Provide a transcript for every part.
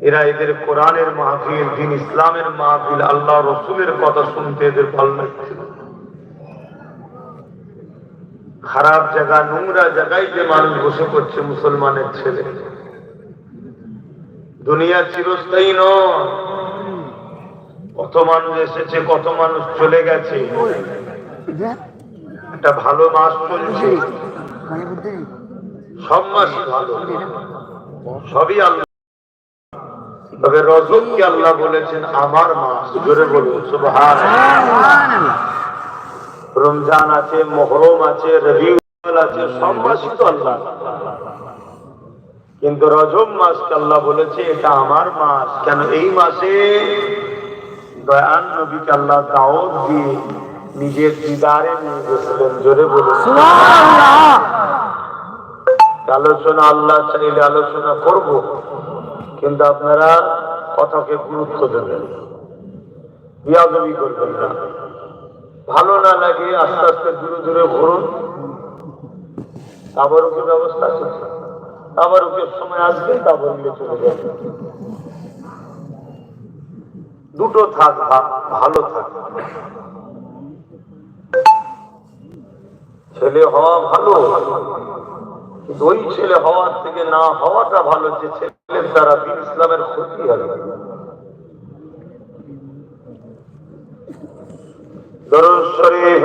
এরা এদের কোরআনের মাহফিল, দিন ইসলামের মাহফিল, আল্লাহ রসুলের কথা শুনতে এদের ভালো লাগছিল। খারাপ জায়গা, নোংরা জায়গায় যে মানুষ বসে করছে মুসলমানের ছেলে। দুনিয়া চিরস্থায়ী নয়। কত মানুষ এসেছে, কত মানুষ চলে গেছে। একটা ভালো মাস চলছে। সব মাসই ভালো। সবই আল্লাহ তবে রজবকে আল্লাহ বলেছেন আমার মাস জোরে বলুন সুবহান রমজান আছে মহরম আছে রবিউল আছে সব মাসই তো আল্লাহ। কিন্তু রজব মাসকে আল্লাহ বলেছে এটা আমার মাস। কেন এই মাসে দয়ান নবীকে আল্লাহ দাওয়াত দিয়ে নিজের দিদারে নিয়ে গেছিলেন জোরে বলুন। আলোচনা আল্লাহ চাইলে আলোচনা করব। কিন্তু আপনারা কথাকে গুরুত্ব দেবেন। বিয়াদবি করবেন না। ভালো না লাগে আস্তে আস্তে দূরে দূরে ঘুরুন। তাবারুকের ব্যবস্থা আছে তাবারুকের সময় আসবে তাবারুকে চলে যাবে দুটো থাক ভালো থাক। ছেলে হওয়া ভালো। কিন্তু ওই ছেলে হওয়ার থেকে না হওয়াটা ভালো যে ছেলের দ্বারা ইসলামের ক্ষতি হবে। দরুদ শরীফ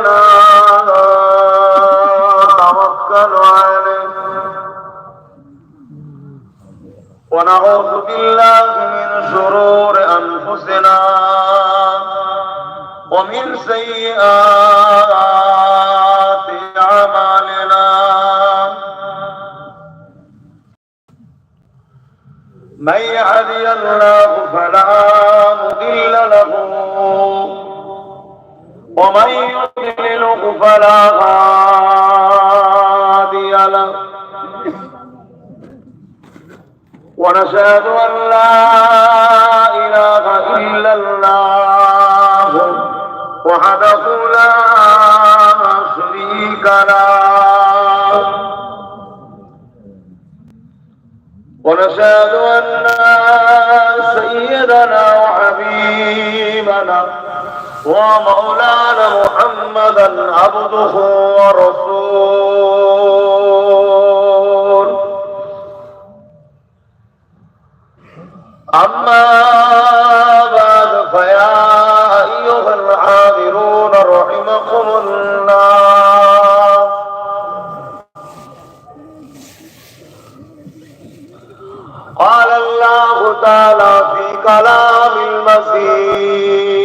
به ونتوكل عليه. ونعوذ بالله من شرور أنفسنا ومن سيئات أعمالنا. من يهدي الله فلا ومن يضلله فلا هادي له. ونشهد أن لا إله إلا الله وحده لا شريك له. ونشهد أن سيدنا وحبيبنا ومولانا محمدا عبده ورسوله أما بعد فيا أيها الحاضرون رحمكم الله قال الله تعالى في كلام المسيح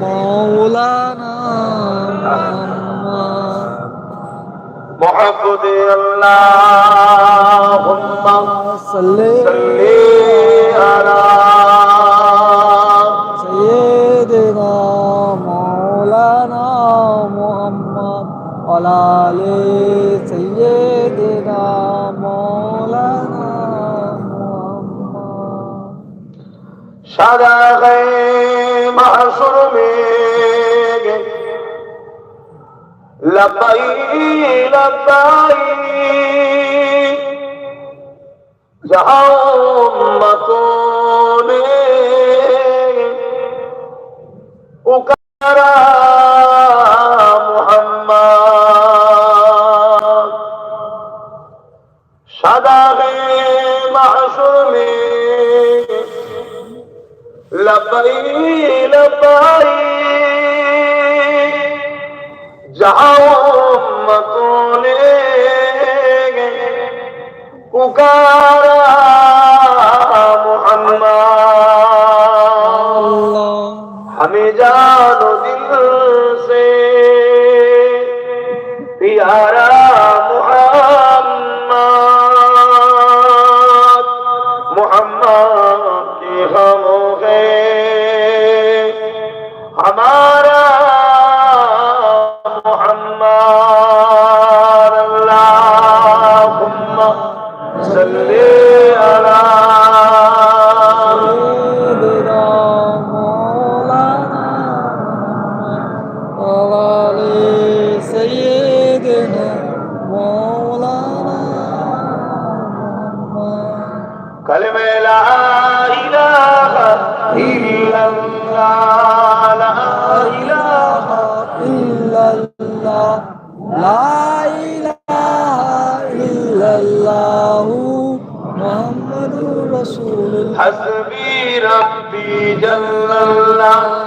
মৌলানা محمد اللهم صل على سيدنا مولانا محمد وعلى آله গায়ে মাসুর লবাই লবাই যাও মুহাম্মদ। সাদা গায়ে মাসুর মেঘে লবাই লবাই যাও মতনে পুকারা মোহাম্মদ আমি জানো দিল সে পিয়ারা وعلى آل سيدنا مولانا محمد كلمة لا إله إلا الله لا إله إلا الله لا إله إلا الله محمد رسول الله حسبي ربي جل الله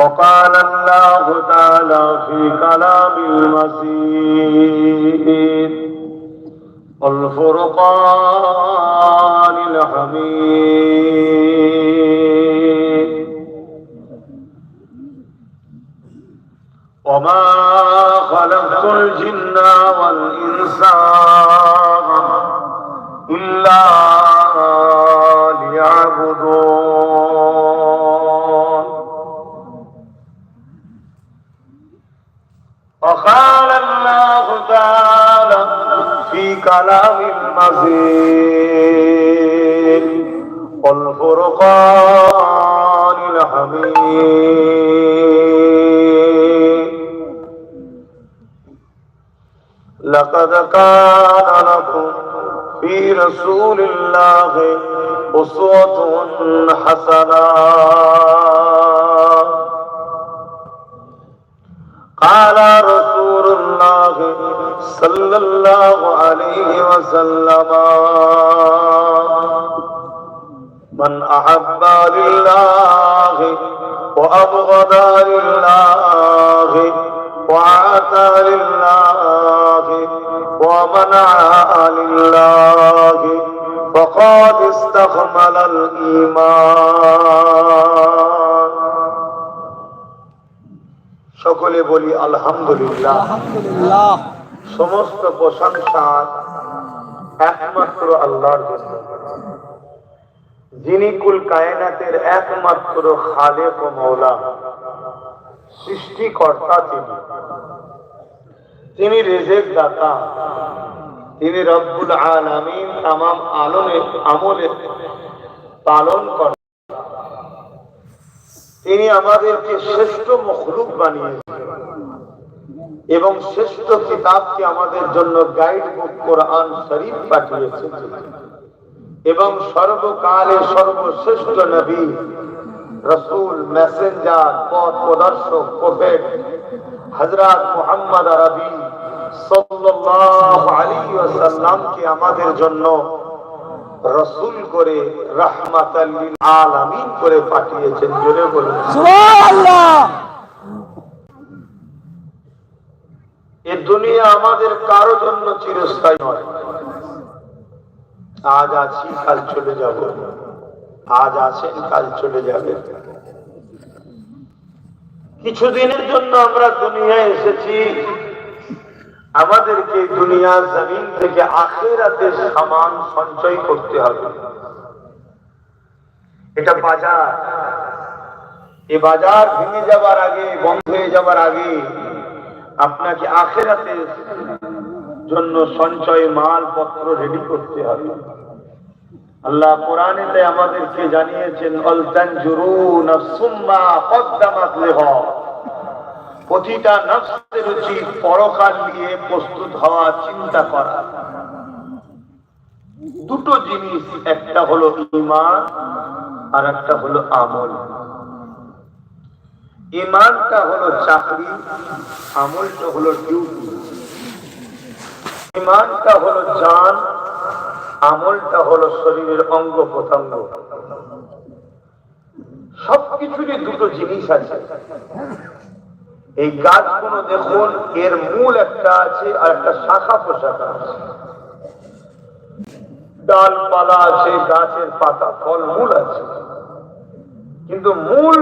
وقال الله تعالى في كلام المسيح الفرقان الحميد كلام المزيد والفرقان الحميد. لقد كان لكم في رسول الله أسوة حسنة. قال رسول الله صلى الله عليه وسلم من أحب لله وأبغض لله وعاتى لله ومنع لله فقد استكمل الإيمان. সকলে বলি আলহামদুলিল্লাহ। সমস্ত প্রশংসা একমাত্র আল্লাহর জন্য। যিনি কুল কায়নাতের একমাত্র খালেক ও মৌলা সৃষ্টিকর্তা তিনি। তিনি রেজেক দাতা তিনি রব্বুল আলামিন তাম আলমে আমলে পালন করেন। তিনি আমাদেরকে শ্রেষ্ঠ মখলুক বানিয়েছেন এবং শ্রেষ্ঠ কিতাবকে আমাদের জন্য গাইড বুক কোরআন শরীফ পাঠিয়েছেন। এবং সর্বকালে সর্বশ্রেষ্ঠ নবী, রসুল মেসেঞ্জার পথ প্রদর্শক প্রফেট হজরত মোহাম্মদ আরবি সাল্লাল্লাহু আলাইহি ওয়াসাল্লামকে আমাদের জন্য রসুল করে রাহমাতাল লিল আলামিন করে পাঠিয়েছেন জোরে বলুন। এ দুনিয়া আমাদের কারও জন্য চিরস্থায়ী নয়। আজ আছি কাল চলে যাব। আজ আছেন কাল চলে যাবে কিছুদিনের জন্য আমরা দুনিয়ায় এসেছি। আমাদেরকে এই দুনিয়ার জমিন থেকে আখেরাতে সামান সঞ্চয় করতে হবে। এটা বাজার। এ বাজার ভেঙে যাবার আগে, বন্ধ হয়ে যাবার আগে আপনাকে আখেরাতের জন্য সঞ্চয় মাল পত্র রেডি করতে হবে। আল্লাহ কোরআনেতে আমাদেরকে জানিয়েছেন অলতানজুরুন সুম্মা কদ্দামাত লিহ। প্রতিটা নফসের উচিত পরকাল নিয়ে প্রস্তুত হওয়া, চিন্তা করা। দুটো জিনিস, একটা হলো ইমান আর একটা হলো আমল। ইমানটা হলো চাকরি, আমলটা হলো ডিউটি ইমানটা হলো জান, আমলটা হলো শরীরের অঙ্গ প্রত্যঙ্গ। সবকিছুরই দুটো জিনিস আছে। এই গাছগুলো দেখুন, এর মূল একটা আছে আর একটা শাখা পোশাখা আছে। ডালপালা আছে, গাছের পাতা ফল মূল আছে। কিন্তু মূল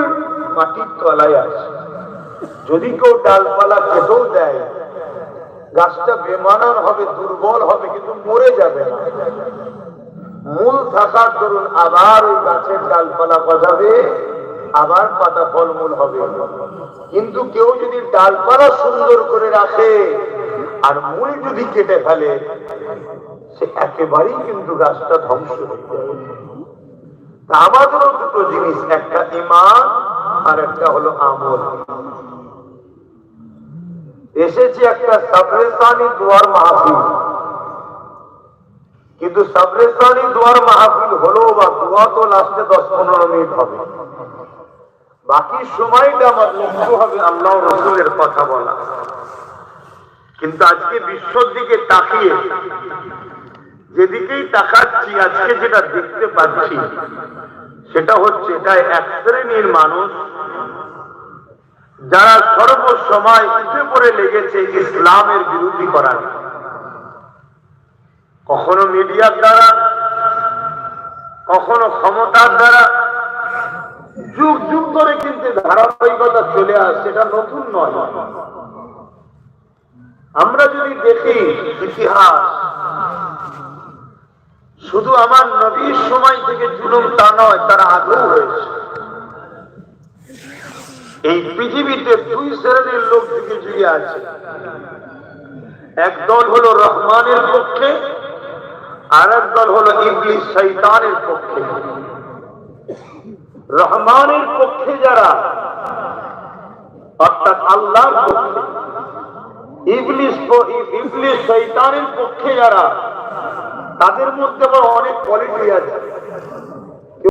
মাটির তলায় আছে। যদি কেউ ডালপালা কেটেও দেয়, গাছটা বেমানান হবে, দুর্বল হবে, কিন্তু মরে যাবে না। মূল থাকার দরুন আবার ওই গাছের ডালপালা গজাবে। আবার পাতা ফলমূল হবে। কিন্তু কেউ যদি ডালপালা সুন্দর করে রাখে আর মূল যদি কেটে ফেলে, সে একেবারেই কিন্তু গাছটা ধ্বংস হয়ে আমাদেরও দুটো জিনিস, একটা ইমান আর একটা হলো আমল। এসেছি একটা সাবরেস্তানি দুয়ার মাহফিল। কিন্তু সাবরেস্তানি দুয়ার মাহফিল হলো বা দোয়া তো লাস্টে দশ পনেরো মিনিট হবে। বাকি সময়টা আমার লক্ষ্য হবে আল্লাহ রসুলের কথা বলা। কিন্তু আজকে বিশ্বর দিকে তাকিয়ে, যেদিকেই তাকাচ্ছি, আজকে যেটা দেখতে পাচ্ছি, সেটা হচ্ছে এটা এক শ্রেণির মানুষ যারা সর্বসময় উঠে পড়ে লেগেছে ইসলামের বিরোধী করার। কখনো মিডিয়ার দ্বারা, কখনো ক্ষমতার দ্বারা যুগ যুগ ধরে কিন্তু ধারাবাহিকতা চলে আসছে এটা নতুন নয়। আমরা যদি দেখি ইতিহাস, শুধু আমার নবীর সময় থেকে জুলুম তা নয়, তারা আগেও হয়েছে। এই পৃথিবীতে দুই শ্রেণির লোক থেকে জুড়ে আছে। এক দল হলো রহমানের পক্ষে আর এক দল হলো ইংলিশ শৈতানের পক্ষে। রহমানের পক্ষে যারা, অর্থাৎ আল্লাহর পক্ষে ইবলিশ শৈতানের পক্ষে যারা, তাদের মধ্যে আবার অনেক কোয়ালিটি আছে।